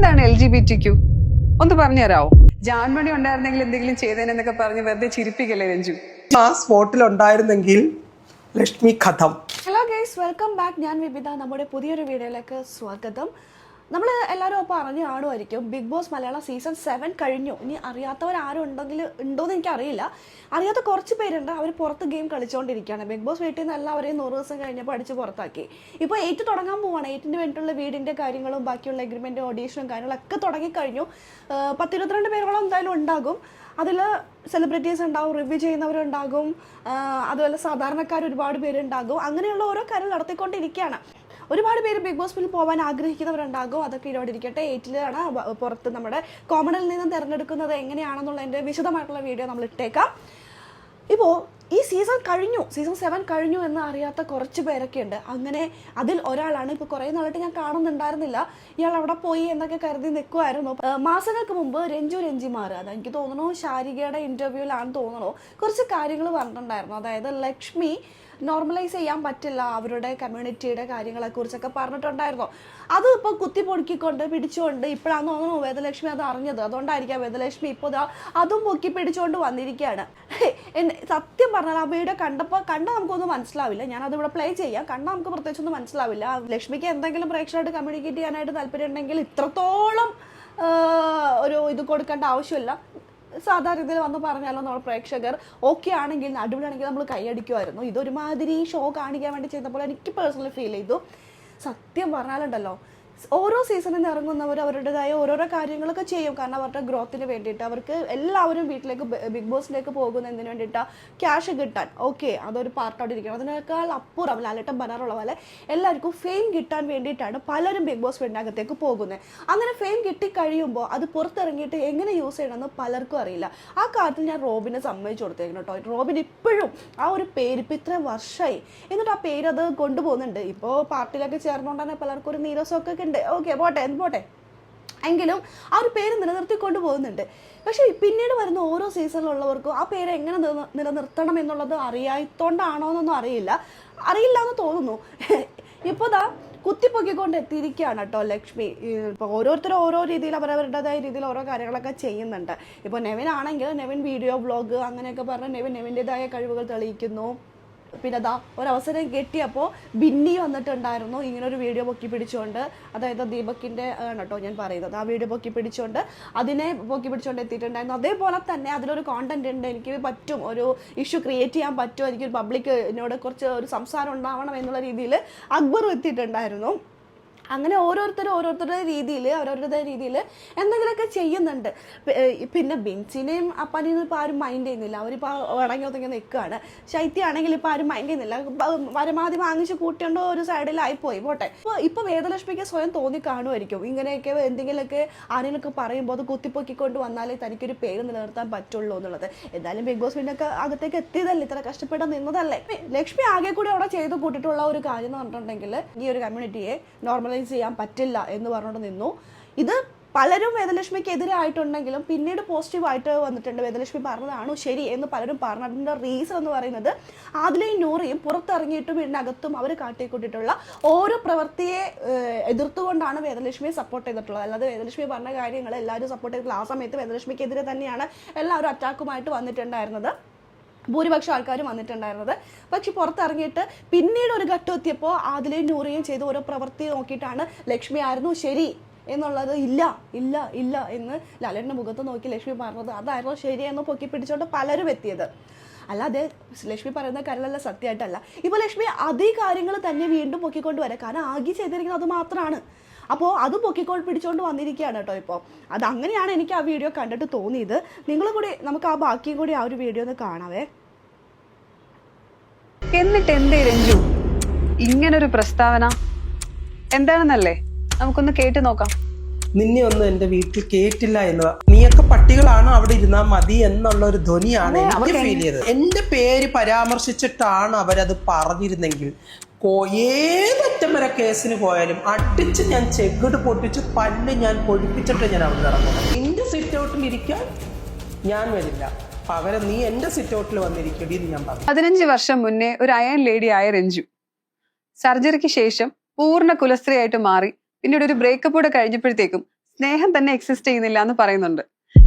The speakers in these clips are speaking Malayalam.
എന്താണ് L G B T Q ഒന്ന് പറഞ്ഞു തരാമോ ജാൻമണി ഉണ്ടായിരുന്നെങ്കിൽ എന്തെങ്കിലും ചെയ്തേനെന്നൊക്കെ പറഞ്ഞ് വെറുതെ ചിരിപ്പിക്കല്ലേ രഞ്ജു? ആ സ്പോട്ടിൽ ഉണ്ടായിരുന്നെങ്കിൽ ലക്ഷ്മി കഥം. ഹലോ ഗൈസ് വെൽക്കം ബാക്ക് ഞാൻ വിവിധ നമ്മുടെ പുതിയൊരു വീഡിയോയിലേക്ക് സ്വാഗതം. നമ്മൾ എല്ലാവരും അപ്പോൾ അറിഞ്ഞു കാണുമായിരിക്കും Bigg Boss Malayalam season seven കഴിഞ്ഞു. ഇനി അറിയാത്തവർ ആരും ഉണ്ടെങ്കിൽ ഉണ്ടോയെന്ന് എനിക്കറിയില്ല അറിയാത്ത കുറച്ച് പേരുണ്ട്. അവർ പുറത്ത് ഗെയിം കളിച്ചുകൊണ്ടിരിക്കുകയാണ് ബിഗ് ബോസ് വീട്ടിൽ നിന്ന് എല്ലാവരെയും നൂറ് ദിവസം കഴിഞ്ഞപ്പോൾ അടിച്ച് പുറത്താക്കി. ഇപ്പോൾ എയ്റ്റ് തുടങ്ങാൻ പോവാണ്. ഏറ്റിന്റെ വേണ്ടിയിട്ടുള്ള വീടിന്റെ കാര്യങ്ങളും ബാക്കിയുള്ള എഗ്രിമെന്റ് ഓഡീഷനും കാര്യങ്ങളൊക്കെ തുടങ്ങിക്കഴിഞ്ഞു. പത്തിരുപത്തിരണ്ട് പേരോളം എന്തായാലും ഉണ്ടാകും. അതിൽ സെലിബ്രിറ്റീസ് ഉണ്ടാവും റിവ്യൂ ചെയ്യുന്നവരുണ്ടാകും. അതുപോലെ സാധാരണക്കാർ ഒരുപാട് പേരുണ്ടാകും. അങ്ങനെയുള്ള ഓരോ കാര്യം നടത്തിക്കൊണ്ടിരിക്കുകയാണ്. ഒരുപാട് പേര് ബിഗ് ബോസ് ഫിലിം പോകാൻ ആഗ്രഹിക്കുന്നവരുണ്ടാകും. അതൊക്കെ ഇവിടെ ഇരിക്കട്ടെ. എയ്റ്റിലാണ് പുറത്ത് നമ്മുടെ കോമഡിൽ നിന്നും തിരഞ്ഞെടുക്കുന്നത് എങ്ങനെയാണെന്നുള്ളതിന്റെ വിശദമായിട്ടുള്ള വീഡിയോ നമ്മൾ ഇട്ടേക്കാം. ഇപ്പോൾ ഈ സീസൺ കഴിഞ്ഞു സീസൺ സെവൻ കഴിഞ്ഞു എന്ന് അറിയാത്ത കുറച്ച് പേരൊക്കെ ഉണ്ട്. അങ്ങനെ അതിൽ ഒരാളാണ്. ഇപ്പോൾ കുറേ നാളായിട്ട് ഞാൻ കാണുന്നുണ്ടായിരുന്നില്ല. ഇയാൾ അവിടെ പോയി എന്നൊക്കെ കരുതി നിൽക്കുമായിരുന്നു മാസങ്ങൾക്ക് മുമ്പ് രഞ്ജു രഞ്ജിമാർ അത് എനിക്ക് തോന്നുന്നു ശാരികയുടെ ഇന്റർവ്യൂവിലാണെന്ന് തോന്നുന്നു കുറച്ച് കാര്യങ്ങൾ പറഞ്ഞിട്ടുണ്ടായിരുന്നു. അതായത് ലക്ഷ്മി നോർമലൈസ് ചെയ്യാൻ പറ്റില്ല. അവരുടെ കമ്മ്യൂണിറ്റിയുടെ കാര്യങ്ങളെക്കുറിച്ചൊക്കെ പറഞ്ഞിട്ടുണ്ടായിരുന്നു. അത് ഇപ്പോൾ കുത്തി പൊടുക്കിക്കൊണ്ട് പിടിച്ചുകൊണ്ട് ഇപ്പോഴാണെന്ന് തോന്നുന്നു വേദലക്ഷ്മി അത് അറിഞ്ഞത്. അതുകൊണ്ടായിരിക്കാം വേദലക്ഷ്മി ഇപ്പോൾ അതും പൊക്കി പിടിച്ചുകൊണ്ട് വന്നിരിക്കുകയാണ്. സത്യം പറഞ്ഞാൽ ആ വീഡിയോ കണ്ടപ്പോൾ കണ്ടാൽ നമുക്കൊന്നും മനസ്സിലാവില്ല. ഞാനത് ഇവിടെ പ്ലേ ചെയ്യാം. കണ്ടാൽ നമുക്ക് പ്രത്യേകിച്ചൊന്നും മനസ്സിലാവില്ല. ലക്ഷ്മിക്ക് എന്തെങ്കിലും പ്രേക്ഷകരായിട്ട് കമ്മ്യൂണിക്കേറ്റ് ചെയ്യാനായിട്ട് താല്പര്യം ഉണ്ടെങ്കിൽ ഇത്രത്തോളം ഒരു ഇത് കൊടുക്കേണ്ട ആവശ്യമില്ല. സാധാരണ രീതിയിൽ വന്ന് പറഞ്ഞാലോ നമ്മൾ പ്രേക്ഷകർ? ഓക്കെ ആണെങ്കിൽ അടിപൊളിയാണെങ്കിൽ നമ്മൾ കൈയടിക്കുമായിരുന്നു ഇതൊരുമാതിരി ഷോ കാണിക്കാൻ വേണ്ടി ചെയ്തപ്പോൾ എനിക്ക് പേഴ്സണലി ഫീൽ ചെയ്തു. സത്യം പറഞ്ഞാലുണ്ടല്ലോ ഓരോ സീസണിൽ ഇറങ്ങുന്നവർ അവരുടേതായ ഓരോരോ കാര്യങ്ങളൊക്കെ ചെയ്യും. കാരണം അവരുടെ ഗ്രോത്തിന് വേണ്ടിയിട്ട് അവർക്ക് എല്ലാവരും വീട്ടിലേക്ക് ബിഗ് ബോസിലേക്ക് പോകുന്നതിന് വേണ്ടിയിട്ട് ക്യാഷ് കിട്ടാൻ. ഓക്കെ അതൊരു പാർട്ടായിട്ട് ഇരിക്കണം. അതിനേക്കാൾ അപ്പുറം ലാലട്ടം ബനാറുള്ള പോലെ എല്ലാവർക്കും ഫെയിം കിട്ടാൻ വേണ്ടിയിട്ടാണ് പലരും ബിഗ് ബോസ് വീടിനകത്തേക്ക് പോകുന്നത് അങ്ങനെ ഫെയിം കിട്ടിക്കഴിയുമ്പോൾ അത് പുറത്തിറങ്ങിയിട്ട് എങ്ങനെ യൂസ് ചെയ്യണമെന്ന് പലർക്കും അറിയില്ല. ആ കാര്യത്തിൽ ഞാൻ റോബിനെ സമ്മതിച്ചു കൊടുത്തേക്കണം കേട്ടോ. റോബിൻ ഇപ്പോഴും ആ ഒരു പേര് ഇപ്പം ഇത്ര വർഷമായി എന്നിട്ട് ആ പേര് അത് കൊണ്ടുപോകുന്നുണ്ട്. ഇപ്പോൾ പാർട്ടിയിലൊക്കെ ചേർന്നുകൊണ്ടാണ് പലർക്കും ഒരു നീരസമൊക്കെ ഉണ്ട്. ഓക്കെ പോട്ടെ പോട്ടെ. എങ്കിലും ആ ഒരു പേര് നിലനിർത്തിക്കൊണ്ട് പോകുന്നുണ്ട് പക്ഷേ പിന്നീട് വരുന്ന ഓരോ സീസണിലുള്ളവർക്കും ആ പേര് എങ്ങനെ നില- നിലനിർത്തണം എന്നുള്ളത് അറിയാത്തോണ്ടാണോ എന്നൊന്നും അറിയില്ല. അറിയില്ല എന്ന് തോന്നുന്നു. ഇപ്പോൾ ദാ കുത്തിപ്പൊക്കിക്കൊണ്ട് എത്തിയിരിക്കുകയാണ് കേട്ടോ ലക്ഷ്മി. ഇപ്പോൾ ഓരോരുത്തരും ഓരോ രീതിയിൽ അവരവരുടേതായ രീതിയിൽ ഓരോ കാര്യങ്ങളൊക്കെ ചെയ്യുന്നുണ്ട്. ഇപ്പോൾ നെവിൻ ആണെങ്കിൽ നെവിൻ വീഡിയോ ബ്ലോഗ് അങ്ങനെയൊക്കെ പറഞ്ഞ് നെവിൻ നെവിന്റെതായ കഴിവുകൾ തെളിയിക്കുന്നു. പിന്നെ അതാ ഒരവസരം കിട്ടിയപ്പോൾ ബിന്നി വന്നിട്ടുണ്ടായിരുന്നു. ഇങ്ങനെ ഒരു വീഡിയോ പൊക്കി പിടിച്ചുകൊണ്ട് അതായത് ദീപക്കിന്റെ ആണ് കേട്ടോ ഞാൻ പറയുന്നത്. ആ വീഡിയോ പൊക്കി പിടിച്ചുകൊണ്ട് അതിനെ പൊക്കി പിടിച്ചുകൊണ്ട് എത്തിയിട്ടുണ്ടായിരുന്നു. അതേപോലെ തന്നെ അതിലൊരു കോണ്ടന്റ് ഉണ്ട്. എനിക്ക് പറ്റും. ഒരു ഇഷ്യൂ ക്രിയേറ്റ് ചെയ്യാൻ പറ്റും. എനിക്കൊരു പബ്ലിക്കിനോട് കുറച്ച് ഒരു സംസാരം ഉണ്ടാവണം എന്നുള്ള രീതിയിൽ അക്ബർ എത്തിയിട്ടുണ്ടായിരുന്നു. അങ്ങനെ ഓരോരുത്തർ ഓരോരുത്തരുടെ രീതിയിൽ അവരവരുടെ രീതിയിൽ എന്തെങ്കിലുമൊക്കെ ചെയ്യുന്നുണ്ട്. പിന്നെ ബെഞ്ചിനെയും അപ്പനെയും ഇപ്പോൾ ആരും മൈൻഡ് ചെയ്യുന്നില്ല. അവരിപ്പോൾ അടങ്ങി ഒതുങ്ങി നിൽക്കുകയാണ് ശൈത്യാണെങ്കിൽ ഇപ്പോൾ ആരും മൈൻഡ് ചെയ്യുന്നില്ല. വരമാതി വാങ്ങിച്ച് കൂട്ടിയുണ്ടോ ഒരു സൈഡിലായിപ്പോയി പോട്ടെ. ഇപ്പോൾ ഇപ്പോൾ വേദലക്ഷ്മിക്ക് സ്വയം തോന്നി കാണുമായിരിക്കും ഇങ്ങനെയൊക്കെ എന്തെങ്കിലുമൊക്കെ ആരെങ്കിലുമൊക്കെ പറയുമ്പോൾ അത് കുത്തിപ്പൊക്കിക്കൊണ്ട് വന്നാലേ തനിക്കൊരു പേര് നിലനിർത്താൻ പറ്റുള്ളൂ എന്നുള്ളത്. എന്തായാലും ബിഗ് ബോസ് വീടിനൊക്കെ അകത്തേക്ക് എത്തിയതല്ലേ? ഇത്ര കഷ്ടപ്പെട്ട് നിന്നതല്ലേ? ലക്ഷ്മി ആകെ കൂടി അവിടെ ചെയ്ത് കൂട്ടിയിട്ടുള്ള ഒരു കാര്യം എന്ന് പറഞ്ഞിട്ടുണ്ടെങ്കിൽ ഈ ഒരു കമ്മ്യൂണിറ്റിയെ നോർമലൈസ് ചെയ്യാൻ പറ്റില്ല എന്ന് പറഞ്ഞുകൊണ്ട് നിന്നു. ഇത് പലരും വേദലക്ഷ്മിക്ക് എതിരായിട്ടുണ്ടെങ്കിലും പിന്നീട് പോസിറ്റീവായിട്ട് വന്നിട്ടുണ്ട്. വേദലക്ഷ്മി പറഞ്ഞതാണോ ശരി എന്ന് പലരും പറഞ്ഞതിന്റെ റീസൺ എന്ന് പറയുന്നത് ആദിലയും നൂറിയും പുറത്തിറങ്ങിയിട്ടും ഇതിനകത്തും അവർ കാട്ടിക്കൂട്ടിയിട്ടുള്ള ഓരോ പ്രവൃത്തിയെ എതിർത്തുകൊണ്ടാണ് വേദലക്ഷ്മിയെ സപ്പോർട്ട് ചെയ്തിട്ടുള്ളത്. അല്ലാതെ വേദലക്ഷ്മി പറഞ്ഞ കാര്യങ്ങൾ എല്ലാവരും സപ്പോർട്ട് ചെയ്തിട്ടുള്ള ആ സമയത്ത് വേദലക്ഷ്മിക്കെതിരെ തന്നെയാണ് എല്ലാവരും അറ്റാക്കുമായിട്ട് വന്നിട്ടുണ്ടായിരുന്നത്. ഭൂരിപക്ഷം ആൾക്കാരും വന്നിട്ടുണ്ടായിരുന്നത്. പക്ഷെ പുറത്തിറങ്ങിയിട്ട് പിന്നീട് ഒരു ഘട്ടം എത്തിയപ്പോൾ ആദിലയും നൂറിയും ചെയ്ത് ഓരോ പ്രവൃത്തി നോക്കിയിട്ടാണ് ലക്ഷ്മി ആയിരുന്നു ശരി എന്നുള്ളത് ഇല്ല ഇല്ല ഇല്ല എന്ന് ലാലേട്ടന്റെ മുഖത്ത് നോക്കി ലക്ഷ്മി പറഞ്ഞത്. അതായിരുന്നു ശരിയെന്ന് പൊക്കി പിടിച്ചോണ്ട് പലരും എത്തിയത്. അല്ലാതെ ലക്ഷ്മി പറയുന്ന കാര്യമല്ല സത്യമായിട്ടല്ല. ഇപ്പോൾ ലക്ഷ്മി അതേ കാര്യങ്ങൾ തന്നെ വീണ്ടും പൊക്കിക്കൊണ്ട് വരാം. കാരണം ആകെ ചെയ്തിരിക്കുന്നത് അത് മാത്രമാണ്. അപ്പോൾ അത് പൊക്കിക്കോൾ പിടിച്ചുകൊണ്ട് വന്നിരിക്കുകയാണ് കേട്ടോ ഇപ്പോൾ. അത് അങ്ങനെയാണ് എനിക്ക് ആ വീഡിയോ കണ്ടിട്ട് തോന്നിയത്. നിങ്ങൾ കൂടി നമുക്ക് ആ ബാക്കിയും കൂടി ആ ഒരു വീഡിയോ ഒന്ന് കാണാവേ. എന്നിട്ട് എന്തേ രഞ്ജു? ഇങ്ങനൊരു പ്രസ്താവന. എന്താണെന്നല്ലേ? നമുക്കൊന്ന് കേട്ട് നോക്കാം. നിന്നെ ഒന്നും എന്റെ വീട്ടിൽ കേട്ടില്ല എന്ന് നീയൊക്കെ പട്ടികളാണ് അവിടെ ഇരുന്നാൽ മതി എന്നുള്ള ഒരു ധ്വനിയാണ് എനിക്ക് ഫീൽ ചെയ്തത്. എന്റെ പേര് പരാമർശിച്ചിട്ടാണ് അവരത് പറഞ്ഞിരുന്നെങ്കിൽ ഏതറ്റം വരെ കേസിന് പോയാലും അടിച്ച് ഞാൻ ചെകിട് പൊട്ടിച്ച് പല്ല് ഞാൻ പൊടിപ്പിച്ചിട്ട് ഞാൻ അവിടെ ഇറങ്ങും എന്റെ സിറ്റ് ഔട്ടിൽ ഇരിക്കാൻ ഞാൻ വരില്ല. പകരം നീ എന്റെ സിറ്റൗട്ടിൽ വന്നിരിക്കടി എന്ന് ഞാൻ പറഞ്ഞു. പതിനഞ്ച് വർഷം മുന്നേ ഒരു അയൺ ലേഡി ആയ രഞ്ജു. സർജറിക്ക് ശേഷം പൂർണ കുലസ്ത്രീയായിട്ട് മാറി പിന്നീട് ഒരു ബ്രേക്കപ്പ് കൂടെ കഴിഞ്ഞപ്പോഴത്തേക്കും സ്നേഹം തന്നെ എക്സിസ്റ്റ് ചെയ്യുന്നില്ല എന്ന് പറയുന്നുണ്ട്.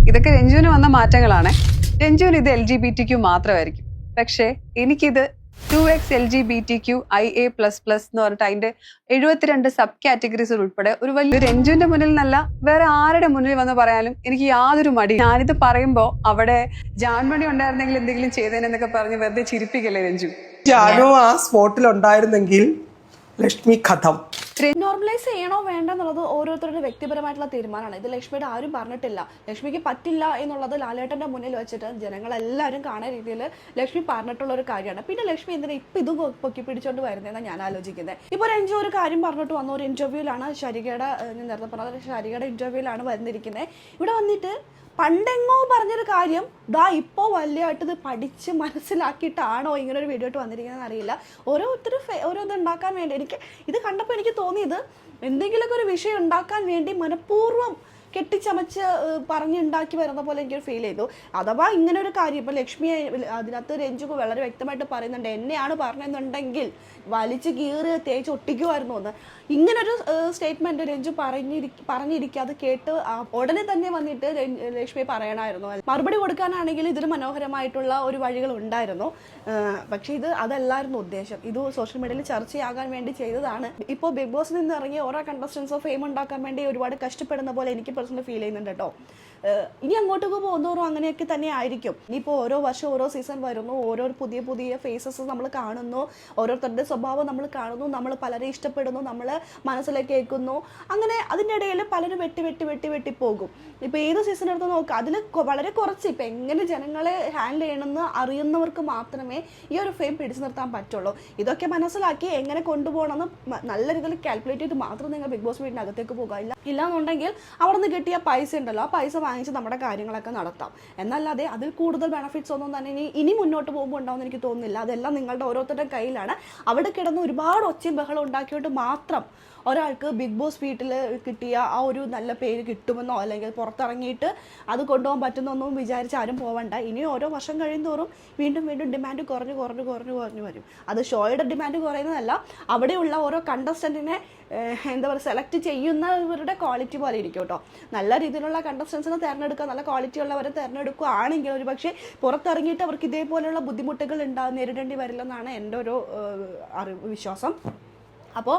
ഇതൊക്കെ രഞ്ജുവിന് വന്ന മാറ്റങ്ങളാണ്. രഞ്ജുവിന് ഇത് എൽ ജി ബി ടി മാത്രമായിരിക്കും. പക്ഷേ എനിക്കിത് two X L G B T Q I A plus plus എന്ന് പറഞ്ഞിട്ട് അതിന്റെ എഴുപത്തിരണ്ട് സബ് കാറ്റഗറീസ് ഉൾപ്പെടെ ഒരു വലിയ രഞ്ജുവിന്റെ മുന്നിൽ നിന്നല്ല വേറെ ആരുടെ മുന്നിൽ വന്ന് പറയാനും എനിക്ക് യാതൊരു മടി ഞാനിത് പറയുമ്പോൾ അവിടെ ജാൻമണി ഉണ്ടായിരുന്നെങ്കിൽ എന്തെങ്കിലും ചെയ്തേനെന്നൊക്കെ പറഞ്ഞ് വെറുതെ ചിരിപ്പിക്കല്ലേ രഞ്ജു? ജാനു ആ സ്പോട്ടിൽ ഉണ്ടായിരുന്നെങ്കിൽ ലക്ഷ്മി കഥം. നോർമലൈസ് ചെയ്യണോ വേണ്ട എന്നുള്ളത് ഓരോരുത്തരുടെ വ്യക്തിപരമായിട്ടുള്ള തീരുമാനമാണ്. ഇത് ലക്ഷ്മിയുടെ ആരും പറഞ്ഞിട്ടില്ല. ലക്ഷ്മിക്ക് പറ്റില്ല എന്നുള്ളത് ലാലേട്ടന്റെ മുന്നിൽ വെച്ചിട്ട് ജനങ്ങളെല്ലാവരും കാണുന്ന രീതിയിൽ ലക്ഷ്മി പറഞ്ഞിട്ടുള്ള ഒരു കാര്യമാണ്. പിന്നെ ലക്ഷ്മി എന്തിനാ ഇപ്പൊ ഇത് പൊക്കി പിടിച്ചോണ്ട് വരുന്നതെന്നാണ് ഞാൻ ആലോചിക്കുന്നത് ഇപ്പോൾ രഞ്ജു ഒരു കാര്യം പറഞ്ഞിട്ട് വന്ന. ഒരു ഇന്റർവ്യൂലാണ് ശരികയുടെ ഞാൻ നേരത്തെ പറഞ്ഞത് ശരികയുടെ ഇന്റർവ്യൂലാണ് വന്നിരിക്കുന്നത് ഇവിടെ വന്നിട്ട് പണ്ടെങ്ങോ പറഞ്ഞൊരു കാര്യം ദാ ഇപ്പോൾ വലിയതായിട്ട് ഇത് പഠിച്ച് മനസ്സിലാക്കിയിട്ടാണോ ഇങ്ങനെ ഒരു വീഡിയോ ഇട്ട് വന്നിരിക്കുന്നത് അറിയില്ല. ഓരോരുത്തർ ഓരോ ഇത് ഉണ്ടാക്കാൻ വേണ്ടി എനിക്ക് ഇത് കണ്ടപ്പോൾ എനിക്ക് തോന്നിയത് എന്തെങ്കിലുമൊക്കെ ഒരു വിഷയം ഉണ്ടാക്കാൻ വേണ്ടി മനഃപൂർവം കെട്ടിച്ചമച്ച് പറഞ്ഞുണ്ടാക്കി വരുന്ന പോലെ എനിക്കൊരു ഫീൽ ചെയ്തു. അഥവാ ഇങ്ങനെ ഒരു കാര്യം ഇപ്പം ലക്ഷ്മി അതിനകത്ത് രഞ്ജു വളരെ വ്യക്തമായിട്ട് പറയുന്നുണ്ട് എന്നെയാണ് പറഞ്ഞെന്നുണ്ടെങ്കിൽ വലിച്ചു കീറി തേച്ച് ഒട്ടിക്കുമായിരുന്നു എന്ന്. ഇങ്ങനൊരു സ്റ്റേറ്റ്മെന്റ് രഞ്ജു പറഞ്ഞിരി അത് കേട്ട് ഉടനെ തന്നെ വന്നിട്ട് ലക്ഷ്മി പറയണമായിരുന്നു മറുപടി കൊടുക്കാനാണെങ്കിൽ ഇതിന് മനോഹരമായിട്ടുള്ള ഒരു വഴികൾ ഉണ്ടായിരുന്നു. പക്ഷേ ഇത് അതല്ലായിരുന്നു ഉദ്ദേശം. ഇത് സോഷ്യൽ മീഡിയയിൽ ചർച്ചയാകാൻ വേണ്ടി ചെയ്തതാണ്. ഇപ്പോൾ ബിഗ് ബോസിൽ നിന്ന് ഇറങ്ങി ഓരോ ഓഫ് ഫെയിം ഉണ്ടാക്കാൻ വേണ്ടി ഒരുപാട് കഷ്ടപ്പെടുന്ന പോലെ എനിക്ക് പേഴ്സണലി ഫീൽ ചെയ്യുന്നുണ്ട് കേട്ടോ. ഇനി അങ്ങോട്ടേക്ക് പോകുന്നവരും അങ്ങനെയൊക്കെ തന്നെ ആയിരിക്കും. ഇനിയിപ്പോൾ ഓരോ വർഷം ഓരോ സീസൺ വരുന്നു ഓരോ പുതിയ പുതിയ ഫേസസ് നമ്മൾ കാണുന്നു ഓരോരുത്തരുടെ സ്വഭാവം നമ്മൾ കാണുന്നു നമ്മൾ പലരെ ഇഷ്ടപ്പെടുന്നു നമ്മൾ മനസ്സിലേക്ക് കേൾക്കുന്നു അങ്ങനെ അതിന്റെ ഇടയിൽ പലരും വെട്ടി വെട്ടി വെട്ടി വെട്ടി പോകും. ഇപ്പോൾ ഏത് സീസൺ എടുത്ത് നോക്കുക അതിൽ വളരെ കുറച്ച് ഇപ്പം എങ്ങനെ ജനങ്ങളെ ഹാൻഡിൽ ചെയ്യണമെന്ന് അറിയുന്നവർക്ക് മാത്രമേ ഈ ഒരു ഫെയിം പിടിച്ചു നിർത്താൻ പറ്റുള്ളൂ. ഇതൊക്കെ മനസ്സിലാക്കി എങ്ങനെ കൊണ്ടുപോകണമെന്ന് നല്ല രീതിയിൽ കാൽക്കുലേറ്റ് ചെയ്ത് മാത്രം നിങ്ങൾ ബിഗ് ബോസ് വീടിന്റെ അകത്തേക്ക് പോകുക ഇല്ല ഇല്ലാന്നുണ്ടെങ്കിൽ അവിടെ നിന്ന് കിട്ടിയ പൈസ ഉണ്ടല്ലോ ആ പൈസ വാങ്ങിച്ച് നമ്മുടെ കാര്യങ്ങളൊക്കെ നടത്താം. എന്നല്ലാതെ അതിൽ കൂടുതൽ ബെനഫിറ്റ്സ് ഒന്നും തന്നെ ഇനി ഇനി മുന്നോട്ട് പോകുമ്പോൾ ഉണ്ടാവുമെന്ന് എനിക്ക് തോന്നുന്നില്ല. അതെല്ലാം നിങ്ങളുടെ ഓരോരുത്തരുടെ കയ്യിലാണ്. അവിടെ കിടന്ന് ഒരുപാട് ഒച്ചയും ബഹളം ഉണ്ടാക്കിയിട്ട് മാത്രം ഒരാൾക്ക് ബിഗ് ബോസ് വീട്ടിൽ കിട്ടിയ ആ ഒരു നല്ല പേര് കിട്ടുമെന്നോ അല്ലെങ്കിൽ പുറത്തിറങ്ങിയിട്ട് അത് കൊണ്ടുപോകാൻ പറ്റുന്നൊന്നും വിചാരിച്ച് ആരും പോവണ്ട. ഇനി ഓരോ വർഷം കഴിയുന്തോറും വീണ്ടും വീണ്ടും ഡിമാൻഡ് കുറഞ്ഞ് കുറഞ്ഞ് കുറഞ്ഞ് കുറഞ്ഞ് വരും. അത് ഷോയുടെ ഡിമാൻഡ് കുറയുന്നതല്ല അവിടെയുള്ള ഓരോ കണ്ടസ്റ്റന്റിനെ എന്താ പറയുക സെലക്ട് ചെയ്യുന്നവരുടെ ക്വാളിറ്റി പോലെ ഇരിക്കും കേട്ടോ. നല്ല രീതിയിലുള്ള കണ്ടസ്റ്റൻസിനെ തിരഞ്ഞെടുക്കുക നല്ല ക്വാളിറ്റി ഉള്ളവരെ തിരഞ്ഞെടുക്കുകയാണെങ്കിൽ ഒരു പക്ഷേ പുറത്തിറങ്ങിയിട്ട് അവർക്ക് ഇതേപോലെയുള്ള ബുദ്ധിമുട്ടുകൾ ഉണ്ടാകും നേരിടേണ്ടി വരില്ലെന്നാണ് എന്റെ ഒരു അറിവ് വിശ്വാസം. അപ്പോൾ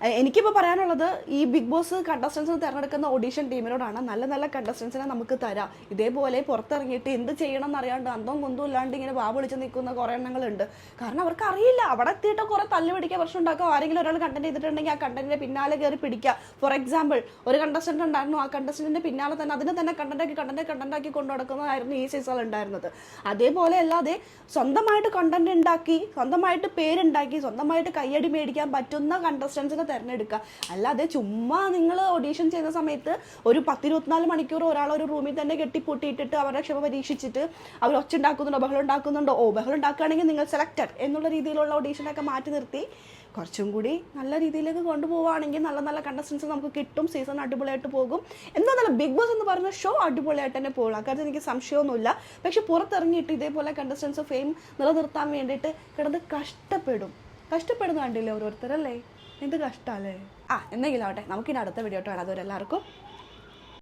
എനിക്കിപ്പോൾ പറയാനുള്ളത് ഈ ബിഗ് ബോസ് കണ്ടസ്റ്റൻസിന് തിരഞ്ഞെടുക്കുന്ന ഓഡീഷൻ ടീമിനോടാണ് നല്ല നല്ല കണ്ടസ്റ്റൻസിനെ നമുക്ക് തരാം. ഇതേപോലെ പുറത്തിറങ്ങിയിട്ട് എന്ത് ചെയ്യണം എന്നറിയാണ്ട് അന്തം കൊന്തും ഇല്ലാണ്ട് ഇങ്ങനെ വാ വിളിച്ച് നിൽക്കുന്ന കുറേ എണ്ണങ്ങളുണ്ട്. കാരണം അവർക്ക് അറിയില്ല. അവിടെ എത്തിയിട്ട് കുറേ തല്ല് പിടിക്കുക പ്രശ്നം ഉണ്ടാക്കുക ആരെങ്കിലും ഒരാൾ കണ്ടന്റ് ചെയ്തിട്ടുണ്ടെങ്കിൽ ആ കണ്ടന്റിന്റെ പിന്നാലെ കയറി പിടിക്കുക. ഫോർ എക്സാമ്പിൾ ഒരു കണ്ടസ്റ്റന്റ് ഉണ്ടായിരുന്നു. ആ കണ്ടസ്റ്റന്റിന്റെ പിന്നാലെ തന്നെ അതിനെ തന്നെ കണ്ടന്റാക്കി കണ്ടന്റ് കണ്ടന്റാക്കി കൊണ്ടു നടക്കുന്നതായിരുന്നു ഈ സീസൺ ഉണ്ടായിരുന്നത്. അതേപോലെ അല്ലാതെ സ്വന്തമായിട്ട് കണ്ടന്റ് ഉണ്ടാക്കി സ്വന്തമായിട്ട് പേരുണ്ടാക്കി സ്വന്തമായിട്ട് കയ്യടി മേടിക്കാൻ പറ്റുന്ന കണ്ടസ്റ്റൻസിനെ തിരഞ്ഞെടുക്കുക. അല്ലാതെ ചുമ്മാ നിങ്ങൾ ഓഡീഷൻ ചെയ്യുന്ന സമയത്ത് ഒരു പത്തിരുപത്തിനാല് മണിക്കൂർ ഒരാൾ ഒരു റൂമിൽ തന്നെ കെട്ടിപ്പൊട്ടിയിട്ടിട്ട് അവരുടെ ക്ഷമ പരീക്ഷിച്ചിട്ട് അവർ ഒച്ച ഉണ്ടാക്കുന്നുണ്ടോ ബഹളം ഉണ്ടാക്കുന്നുണ്ടോ ഓ ബഹളം ഉണ്ടാക്കുകയാണെങ്കിൽ നിങ്ങൾ സെലക്റ്റഡ് എന്നുള്ള രീതിയിലുള്ള ഓഡീഷനൊക്കെ മാറ്റി നിർത്തി. കുറച്ചും കൂടി നല്ല രീതിയിലേക്ക് കൊണ്ടുപോവുകയാണെങ്കിൽ നല്ല നല്ല കണ്ടസ്റ്റൻസ് നമുക്ക് കിട്ടും. സീസൺ അടിപൊളിയായിട്ട് പോകും. എന്താണെന്നല്ല ബിഗ് ബോസ് എന്ന് പറയുന്ന ഷോ അടിപൊളിയായിട്ട് തന്നെ പോകും. അക്കാര്യത്തിൽ എനിക്ക് സംശയമൊന്നുമില്ല. പക്ഷെ പുറത്തിറങ്ങിയിട്ട് ഇതേപോലെ കണ്ടസ്റ്റൻസ് ഫെയിം നിലനിർത്താൻ വേണ്ടിയിട്ട് കിടന്ന് കഷ്ടപ്പെടും. കഷ്ടപ്പെടുന്ന കണ്ടില്ലേ ഓരോരുത്തരല്ലേ? എന്ത് കഷ്ടമല്ലേ ആ എന്തെങ്കിലും ആവട്ടെ. നമുക്കിനി അടുത്ത വീഡിയോ ആയിട്ട് കാണാം. അതുവരെ എല്ലാവർക്കും